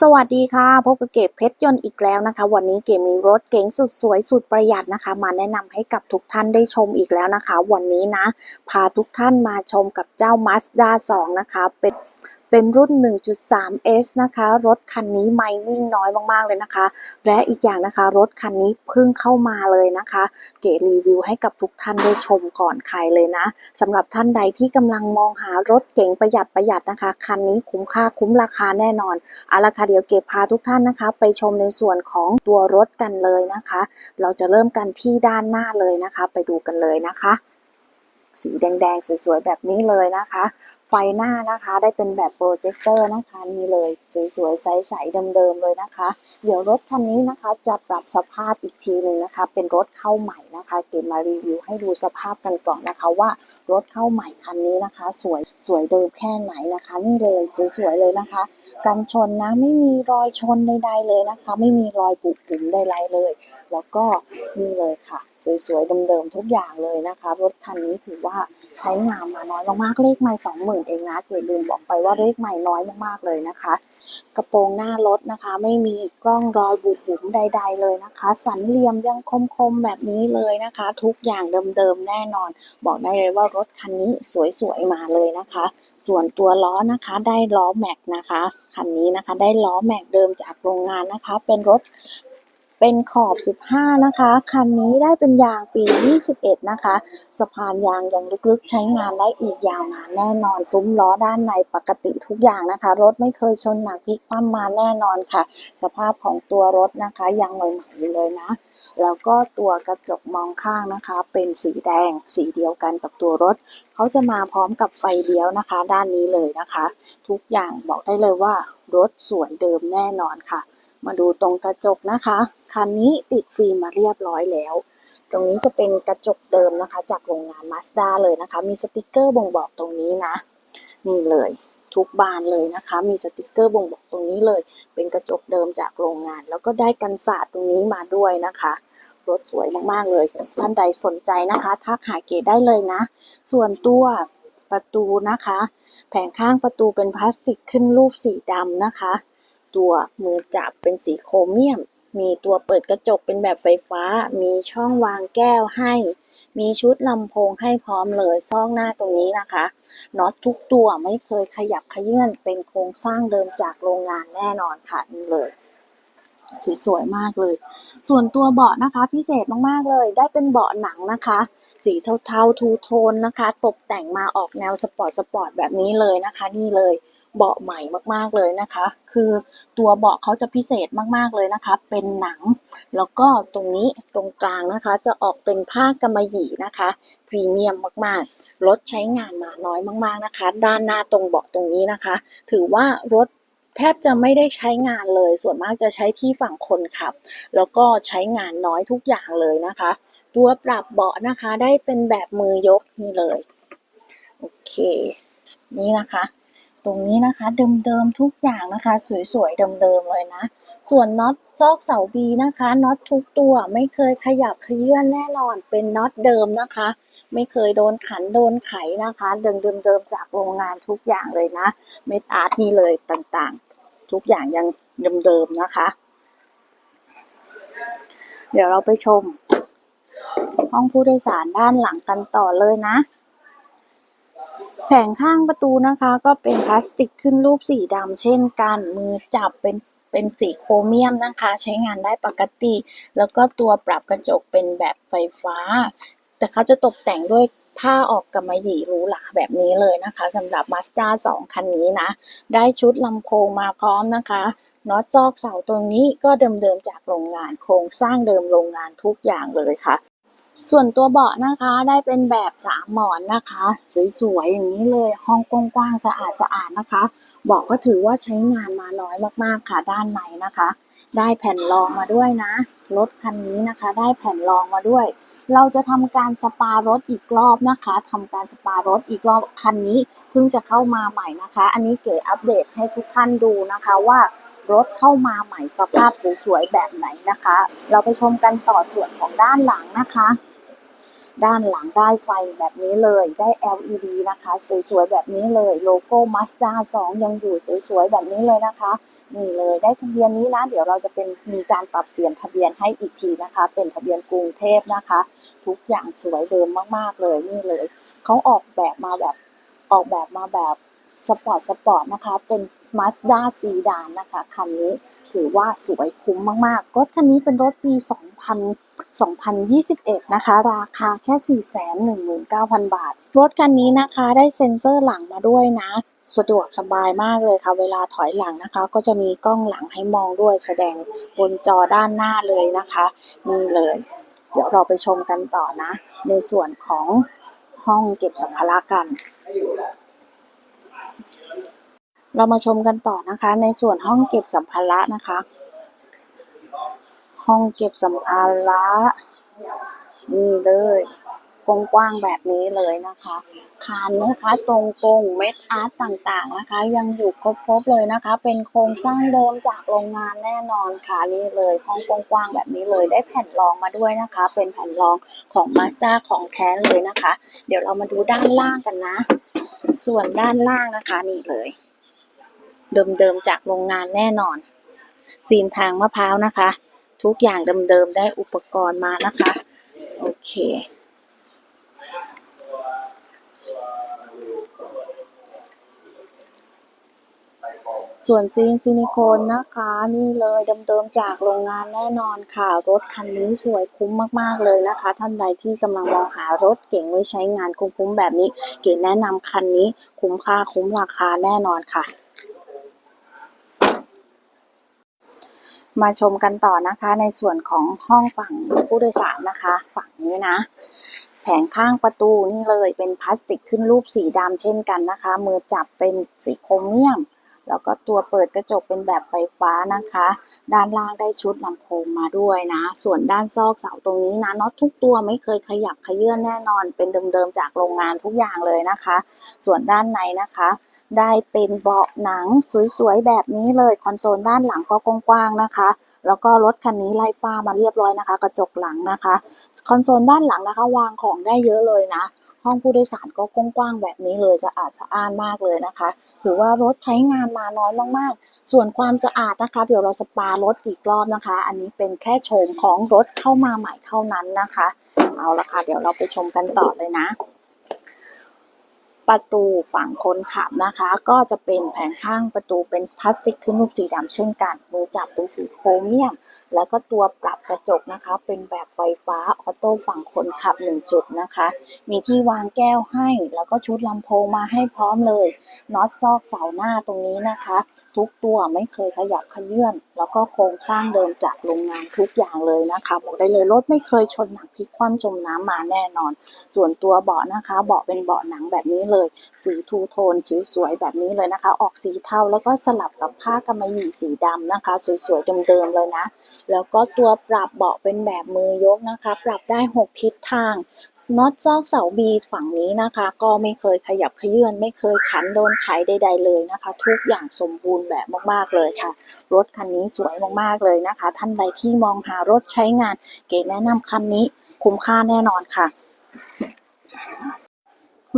สวัสดีค่ะ พบกับเก๋เพชรยนต์อีกแล้วนะคะ วันนี้เก๋มีรถเก๋งสุดสวยสุดประหยัดนะคะ มาแนะนำให้กับทุกท่านได้ชมอีกแล้วนะคะ วันนี้นะ พาทุกท่านมาชมกับเจ้า Mazda 2 นะคะเป็น เป็นรุ่น 1.3S นะคะ รถคันนี้ไม่วิ่งน้อยมาก ๆ เลยนะคะ และอีกอย่างนะคะ รถคันนี้เพิ่งเข้ามาเลยนะคะ เก๋รีวิวให้กับทุกท่านได้ชมก่อนใครเลยนะสำหรับท่านใดที่กำลังมองหารถเก๋งประหยัดประหยัดนะคะ คันนี้คุ้มค่าคุ้มราคาแน่นอนเอาละค่ะเดี๋ยวเก็บพาทุกท่านนะคะ ไปชมในส่วนของตัวรถกันเลยนะคะ เราจะเริ่มกันที่ด้านหน้าเลยนะคะ ไปดูกันเลยนะคะ สีแดงๆสวยๆแบบนี้เลยนะคะ ไฟหน้านะคะ ได้เป็นแบบโปรเจคเตอร์นะคะนี่เลยสวยๆใสๆเดิมๆเลยนะคะ เดี๋ยวรถคันนี้นะคะจะปรับสภาพอีกทีหนึ่งนะคะ เป็นรถเข้าใหม่นะคะ เก็บมารีวิวให้ดูสภาพกันก่อนนะคะว่ารถเข้าใหม่คันนี้นะคะ สวยสวยเดิมแค่ไหนนะคะ นี่เลยสวยๆเลยนะคะ กันชนนะไม่มีรอยชนใดๆเลยนะคะ ไม่มีรอยบุบบุ๋มใดๆเลย แล้วก็นี่เลยค่ะ สวยๆเดิมๆทุกอย่างเลยนะคะ รถคันนี้ถือว่าใช้งานมาน้อยมากๆเลขไม่สองหมื่นเองนะเกดลืมบอกไปว่าเลขไม่น้อยมากๆเลยนะคะ กระโปรงหน้ารถนะคะ ไม่มีกล้องรอยบุบบุ๋มใด ๆ เลยนะคะ สันเหลี่ยมยังคมๆแบบนี้เลยนะคะ ทุกอย่างเดิมๆแน่นอน บอกได้เลยว่ารถคันนี้สวยๆมาเลยนะคะ ส่วนตัวล้อนะคะได้ล้อแม็กนะคะคันนี้นะคะได้ล้อแม็กเดิมจากโรงงานนะคะ เป็นรถเป็นขอบ 15 นะคะ คันนี้ได้เป็นยางปี 21 นะคะ สะพานยางยังลึกๆ ใช้งานได้อีกยาวนานแน่นอน ซุ้มล้อด้านในปกติทุกอย่างนะคะ รถไม่เคยชนหนักพลิกคว่ำมาแน่นอนค่ะ สภาพของตัวรถนะคะยังใหม่ๆอยู่เลยนะ แล้วก็ตัวกระจกมองข้างนะคะ เป็นสีแดง สีเดียวกันกับตัวรถ เขาจะมาพร้อมกับไฟเลี้ยวนะคะ ด้านนี้เลยนะคะ ทุกอย่างบอกได้เลยว่ารถสวยเดิมแน่นอนค่ะ มาดูตรงกระจกนะคะ คันนี้ติดฟิล์มมาเรียบร้อยแล้ว ตรงนี้จะเป็นกระจกเดิมนะคะ จากโรงงาน Mazda เลยนะคะ มีสติกเกอร์บ่งบอกตรงนี้นะ นี่เลยทุกบานเลยนะคะ มีสติกเกอร์บ่งบอกตรงนี้เลย เป็นกระจกเดิมจากโรงงาน แล้วก็ได้กันศาสตร์ตรงนี้มาด้วยนะคะ รถสวยมากๆเลยท่านใดสนใจนะคะทักหาเกดได้เลยนะ ส่วนตัวประตูนะคะ แผงข้างประตูเป็นพลาสติกขึ้นรูปสีดำนะคะ ตัวมือจับเป็นสีโครเมียม มีตัวเปิดกระจกเป็นแบบไฟฟ้า มีช่องวางแก้วให้ มีชุดลำโพงให้พร้อมเลยซองหน้าตรงนี้นะคะน็อตทุกตัวไม่เคยขยับขยื่นเป็นโครงสร้างเดิมจากโรงงานแน่นอนค่ะนี่เลย สวยๆมากเลย ส่วนตัวเบาะนะคะพิเศษมากๆเลย ได้เป็นเบาะหนังนะคะ สีเทาๆทูโทนนะคะ ตกแต่งมาออกแนวสปอร์ตสปอร์ตแบบนี้เลยนะคะ นี่เลยเบาะใหม่มากๆเลยนะคะ คือตัวเบาะเขาจะพิเศษมากๆเลยนะคะ เป็นหนัง แล้วก็ตรงนี้ตรงกลางนะคะ จะออกเป็นผ้ากำมะหยี่นะคะพรีเมียมมากๆรถใช้งานมาน้อยมากๆนะคะ ด้านหน้าตรงเบาะตรงนี้นะคะ ถือว่ารถ แทบจะไม่ได้ใช้งานเลย ส่วนมากจะใช้ที่ฝั่งคนขับ แล้วก็ใช้งานน้อยทุกอย่างเลยนะคะ ตัวปรับเบาะนะคะได้เป็นแบบมือยกนี่เลยโอเค นี่นะคะ ตรงนี้นะคะเดิมๆทุกอย่างนะคะ สวยๆเดิมๆเลยนะ ส่วนน็อตซอกเสาบีนะคะน็อตทุกตัวไม่เคยขยับขยื่นแน่นอนเป็นน็อตเดิมนะคะ ไม่เคยโดนขันโดนไขนะคะ เดิมๆจากโรงงานทุกอย่างเลยนะ เม็ดอาร์ตนี่เลยต่างๆ ทุกอย่างยังเดิมๆนะคะ เดี๋ยวเราไปชม ห้องผู้โดยสารด้านหลังกันต่อเลยนะ แผงข้างประตูนะคะก็เป็นพลาสติกขึ้นรูปสีดำเช่นกันมือจับเป็นเป็นสีโครเมียมนะคะ ใช้งานได้ปกติ แล้วก็ตัวปรับกระจกเป็นแบบไฟฟ้า แต่เขาจะตกแต่งด้วย ผ้าออกกำมะหยี่หรูหราแบบนี้เลยนะคะสำหรับ Mazda 2 คันนี้นะ ได้ชุดลำโพงมาพร้อมนะคะน็อตซอกเสาตรงนี้ก็เดิมๆจากโรงงานโครงสร้างเดิมโรงงานทุกอย่างเลยค่ะ ส่วนตัวเบาะนะคะได้เป็นแบบสามหมอนนะคะ สวยๆอย่างนี้เลยห้องกว้างๆสะอาดสะอาดนะคะเบาะก็ถือว่าใช้งานมาน้อยมากๆค่ะด้านในนะคะ ได้แผ่นรองมาด้วยนะรถคันนี้นะคะ ได้แผ่นรองมาด้วย เราจะทำการสปารถอีกรอบนะคะทำการสปารถอีกรอบคันนี้เพิ่งจะเข้ามาใหม่นะคะ อันนี้เก๋อัปเดตให้ทุกท่านดูนะคะว่ารถเข้ามาใหม่สภาพสวยๆแบบไหนนะคะ เราไปชมกันต่อส่วนของด้านหลังนะคะ ด้านหลังได้ไฟแบบนี้เลยได้ LED นะคะ สวยๆแบบนี้เลยโลโก้ Mazda 2 ยังอยู่สวยๆแบบนี้เลยนะคะ นี่เลยได้ทะเบียนนี้นะ เดี๋ยวเราจะเป็นมีการปรับเปลี่ยนทะเบียนให้อีกทีนะคะ เป็นทะเบียนกรุงเทพนะคะ ทุกอย่างสวยเดิมมากๆเลยนี่เลยเขาออกแบบมาแบบออกแบบมาแบบสปอร์ตสปอร์ตนะคะ เป็น Mazda ซีดานนะคะ คันนี้ ถือว่าสวยคุ้มมากๆ รถคันนี้เป็นรถปี 2000 2021 นะคะ ราคาแค่ 419,000 บาท รถคันนี้นะคะได้เซ็นเซอร์หลังมาด้วยนะ สะดวกสบายมากเลยค่ะ เวลาถอยหลังนะคะ ก็จะมีกล้องหลังให้มองด้วยแสดงบนจอด้านหน้าเลยนะคะนี่เลย เดี๋ยวเราไปชมกันต่อนะ ในส่วนของห้องเก็บสัมภาระกัน เรามาชมกันต่อนะคะ ในส่วนห้องเก็บสัมภาระนะคะ ห้องเก็บสัมภาระนี่เลยกว้างๆแบบนี้เลยนะคะคานนะคะตรงตรงเม็ดอาร์ตต่างๆนะคะ ยังอยู่ครบๆเลยนะคะ เป็นโครงสร้างเดิมจากโรงงานแน่นอนค่ะนี่เลยห้องกว้างๆแบบนี้เลยได้แผ่นรองมาด้วยนะคะ เป็นแผ่นรองของมาสด้าของแท้เลยนะคะ เดี๋ยวเรามาดูด้านล่างกันนะ ส่วนด้านล่างนะคะนี่เลย เดิมๆจากโรงงานแน่นอน ซีนทางมะพร้าวนะคะ ทุกอย่างเดิมๆได้อุปกรณ์มานะคะ โอเค ส่วนซีนซิลิโคนนะคะ นี่เลยเดิมๆจากโรงงานแน่นอนค่ะ รถคันนี้สวยคุ้มมากๆเลยนะคะ ท่านใดที่กำลังมองหารถเก่งไว้ใช้งานคุ้มๆแบบนี้ เก๋แนะนำคันนี้คุ้มค่าคุ้มราคาแน่นอนค่ะ มาชมกันต่อนะคะในส่วนของห้องฝั่งผู้โดยสารนะคะ ฝั่งนี้นะ แผงข้างประตูนี่เลยเป็นพลาสติกขึ้นรูปสีดำเช่นกันนะคะ มือจับเป็นสีโครเมียม แล้วก็ตัวเปิดกระจกเป็นแบบไฟฟ้านะคะ ด้านล่างได้ชุดลำโพงมาด้วยนะ ส่วนด้านซอกเสาตรงนี้นะน็อตทุกตัวไม่เคยขยับขยื่นแน่นอนเป็นเดิมๆจากโรงงานทุกอย่างเลยนะคะ ส่วนด้านในนะคะ ได้เป็นเบาะหนังสวยๆ แบบนี้เลย คอนโซลด้านหลังก็กว้างๆนะคะ แล้วก็รถคันนี้ไล่ฟ้ามาเรียบร้อยนะคะ กระจกหลังนะคะ คอนโซลด้านหลังนะคะ วางของได้เยอะเลยนะ ห้องผู้โดยสารก็กว้างๆแบบนี้เลยสะอาดสะอ้านมากเลยนะคะ ถือว่ารถใช้งานมาน้อยมากๆ ส่วนความสะอาดนะคะ เดี๋ยวเราสปารถอีกรอบนะคะ อันนี้เป็นแค่โฉมของรถเข้ามาใหม่เท่านั้นนะคะ เอาละค่ะเดี๋ยวเราไปชมกันต่อเลยนะ ประตูฝั่งคนขับนะคะ ก็จะเป็นแผงข้างประตูเป็นพลาสติกขึ้นรูปสีดำเช่นกันมือจับเป็นสีโครเมียมแล้วก็ตัวปรับกระจกนะคะ เป็นแบบไฟฟ้าออโต้ฝั่งคนขับ 1 จุดนะคะ มีที่วางแก้วให้ แล้วก็ชุดลำโพงมาให้พร้อมเลยน็อตซอกเสาหน้าตรงนี้นะคะ ทุกตัวไม่เคยขยับขยื่นแล้วก็โครงสร้างเดิมจากโรงงานทุกอย่างเลยนะคะ บอกได้เลยรถไม่เคยชนหนักพลิกคว่ำจมน้ำมาแน่นอน ส่วนตัวเบาะนะคะ เบาะเป็นเบาะหนังแบบนี้เลย สีทูโทนสวยๆแบบนี้เลยนะคะ ออกสีเทาแล้วก็สลับกับผ้ากำมะหยี่สีดำนะคะ สวยๆเดิมๆเลยนะแล้วก็ตัวปรับเบาะเป็นแบบมือยกนะคะ ปรับได้ 6 ทิศทางน็อตซอกเสาบีฝั่งนี้นะคะ ก็ไม่เคยขยับขยื่นไม่เคยขันโดนไขใด ๆ เลยนะคะ ทุกอย่างสมบูรณ์แบบมากๆเลยค่ะ รถคันนี้สวยมากๆเลยนะคะ ท่านใดที่มองหารถใช้งาน เก๋แนะนำคันนี้คุ้มค่าแน่นอนค่ะ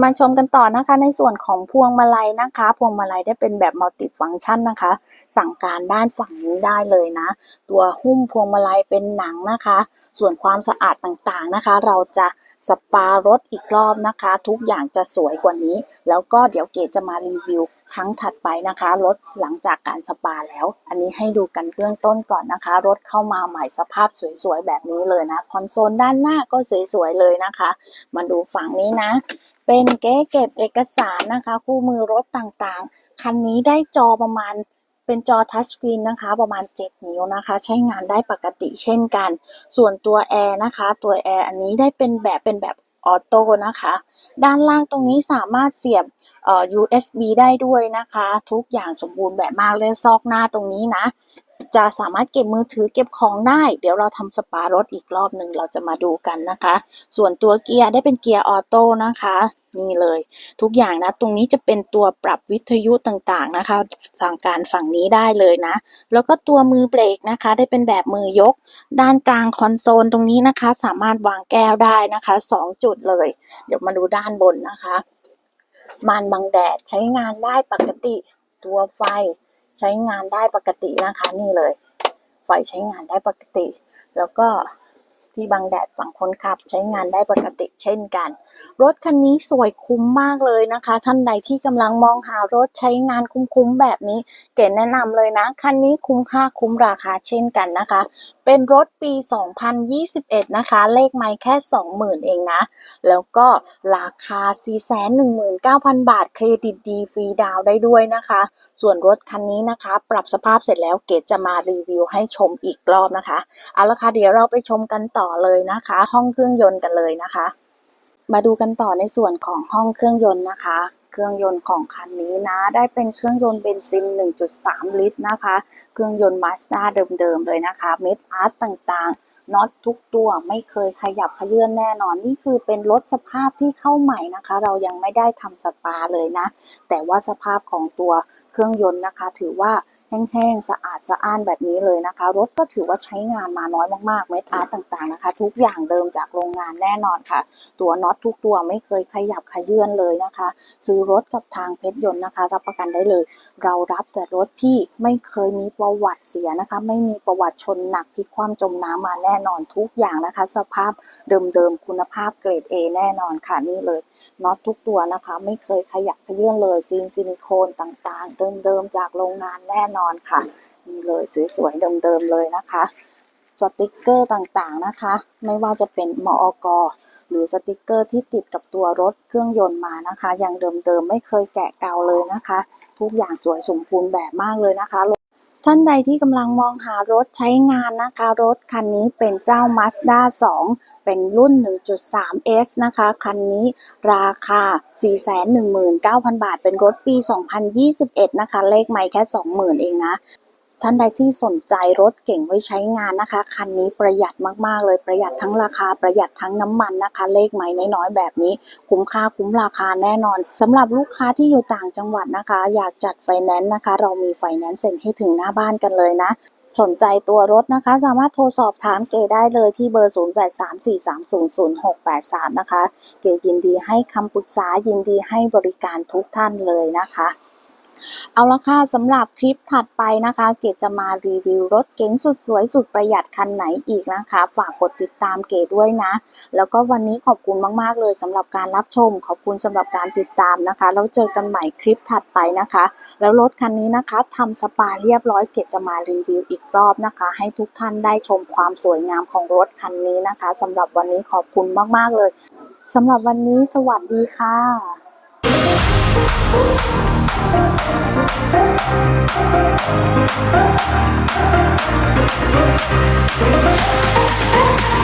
มาชมกันต่อนะคะในส่วนของพวงมาลัยนะคะ พวงมาลัยได้เป็นแบบมัลติฟังชันนะคะ สั่งการด้านฝั่งนี้ได้เลยนะ ตัวหุ้มพวงมาลัยเป็นหนังนะคะ ส่วนความสะอาดต่างๆนะคะ เราจะ สปารถอีกรอบนะคะ ทุกอย่างจะสวยกว่านี้ แล้วก็เดี๋ยวเกดจะมารีวิวครั้งถัดไปนะคะรถหลังจากการสปาแล้ว อันนี้ให้ดูกันเบื้องต้นก่อนนะคะ รถเข้ามาใหม่สภาพสวยๆแบบนี้เลยนะคอนโซลด้านหน้าก็สวยๆเลยนะคะ มาดูฝั่งนี้นะ เป็นเก๊เก็บเอกสารนะคะ คู่มือรถต่างๆ คันนี้ได้จอประมาณ เป็นจอทัชสกรีนนะคะ ประมาณ 7 นิ้วนะคะ ใช้งานได้ปกติเช่นกัน ส่วนตัวแอร์นะคะ ตัวแอร์อันนี้ได้เป็นแบบเป็นแบบออโต้นะคะ ด้านล่างตรงนี้สามารถเสียบเอ่อ USB ได้ด้วยนะคะ ทุกอย่างสมบูรณ์แบบมากเลยซอกหน้าตรงนี้นะ จะสามารถเก็บมือถือเก็บของได้ เดี๋ยวเราทำสปารถอีกรอบหนึ่งเราจะมาดูกันนะคะ ส่วนตัวเกียร์ได้เป็นเกียร์ออโต้นะคะนี่เลย ทุกอย่างนะ ตรงนี้จะเป็นตัวปรับวิทยุต่างๆนะคะสั่งการฝั่งนี้ได้เลยนะ แล้วก็ตัวมือเบรกนะคะ ได้เป็นแบบมือยก ด้านกลางคอนโซลตรงนี้นะคะ สามารถวางแก้วได้นะคะสองจุดเลย เดี๋ยวมาดูด้านบนนะคะ มานบังแดดใช้งานได้ปกติตัวไฟ ใช้งานได้ปกตินะคะนี่เลยไฟใช้งานได้ปกติ แล้วก็ที่บังแดดฝั่งคนขับ ใช้งานได้ปกติเช่นกัน รถคันนี้สวยคุ้มมากเลยนะคะ ท่านใดที่กำลังมองหารถใช้งานคุ้มๆแบบนี้ เก๋แนะนำเลยนะ คันนี้คุ้มค่าคุ้มราคาเช่นกันนะคะเป็นรถปี 2021 นะคะ เลขไม้แค่ 20,000 เองนะ แล้วก็ราคา 419,000 บาท เครดิตดีฟรีดาวได้ด้วยนะคะ ส่วนรถคันนี้นะคะ ปรับสภาพเสร็จแล้วเกดจะมารีวิวให้ชมอีกรอบนะคะ เอาละค่ะ เดี๋ยวเราไปชมกันต่อเลยนะคะ ห้องเครื่องยนต์กันเลยนะคะ มาดูกันต่อในส่วนของห้องเครื่องยนต์นะคะ เครื่องยนต์ของคันนี้นะ ได้เป็นเครื่องยนต์เบนซิน 1.3 ลิตรนะคะ เครื่องยนต์มาสด้าเดิมๆเลยนะคะ เม็ดอาร์ตต่างๆ น็อตทุกตัวไม่เคยขยับขยื่นแน่นอน นี่คือเป็นรถสภาพที่เข้าใหม่นะคะ เรายังไม่ได้ทำสปาเลยนะ แต่ว่าสภาพของตัวเครื่องยนต์นะคะ ถือว่า แห้งๆ สะอาดสะอ้านแบบนี้เลยนะคะ รถก็ถือว่าใช้งานมาน้อยมากๆ เม็ดอาร์ตต่างๆนะคะ ทุกอย่างเดิมจากโรงงานแน่นอนค่ะ ตัวน็อตทุกตัวไม่เคยขยับขยื่นเลยนะคะ ซื้อรถกับทางเพชรยนต์นะคะ รับประกันได้เลย เรารับแต่รถที่ไม่เคยมีประวัติเสียนะคะ ไม่มีประวัติชนหนักพิกคว่ำจมน้ำมาแน่นอนทุกอย่างนะคะ สภาพเดิมๆคุณภาพเกรด A แน่นอนค่ะนี่เลยน็อตทุกตัวนะคะ ไม่เคยขยับขยื่นเลยซีนซิลิโคนต่างๆ เดิมๆจากโรงงานแน่นอนอนค่ะนี่เลยสวยๆเดิมๆเลยนะคะสติกเกอร์ต่างๆนะคะ ไม่ว่าจะเป็นมอกหรือสติกเกอร์ที่ติดกับตัวรถเครื่องยนต์มานะคะย่างเดิมๆไม่เคยแกะเกาเลยนะคะ ทุกอย่างสวยสมบูรณ์แบบมากเลยนะคะ ท่านใดที่กำลังมองหารถใช้งานนะคะ รถคันนี้เป็นเจ้า Mazda 2 เป็นรุ่น 1.3S นะคะ คันนี้ราคา 419,000 บาท เป็นรถปี 2021 นะคะ เลขไม่แค่ 20,000 เองนะท่านใดที่สนใจรถเก่งไว้ใช้งานนะคะ คันนี้ประหยัดมากๆเลยประหยัดทั้งราคาประหยัดทั้งน้ำมันนะคะ เลขไม้น้อยๆแบบนี้ คุ้มค่าคุ้มราคาแน่นอนสำหรับลูกค้าที่อยู่ต่างจังหวัดนะคะ อยากจัดไฟแนนซ์นะคะ เรามีไฟแนนซ์เซ็นให้ถึงหน้าบ้านกันเลยนะ สนใจตัวรถนะคะ สามารถโทรสอบถามเกได้เลยที่เบอร์ 0834300683 นะคะ เกยินดีให้คำปรึกษายินดีให้บริการทุกท่านเลยนะคะ เอาละค่ะสำหรับคลิปถัดไปนะคะ เกดจะมารีวิวรถเก๋งสุดสวยสุดประหยัดคันไหนอีกนะคะ ฝากกดติดตามเกดด้วยนะ แล้วก็วันนี้ขอบคุณมาก ๆ เลยสำหรับการรับชม ขอบคุณสำหรับการติดตามนะคะ แล้วเจอกันใหม่คลิปถัดไปนะคะ แล้วรถคันนี้นะคะทำสปาเรียบร้อยเกดจะมารีวิวอีกรอบนะคะ ให้ทุกท่านได้ชมความสวยงามของรถคันนี้นะคะสำหรับวันนี้ขอบคุณมาก ๆ เลยสำหรับวันนี้สวัสดีค่ะ Thank you.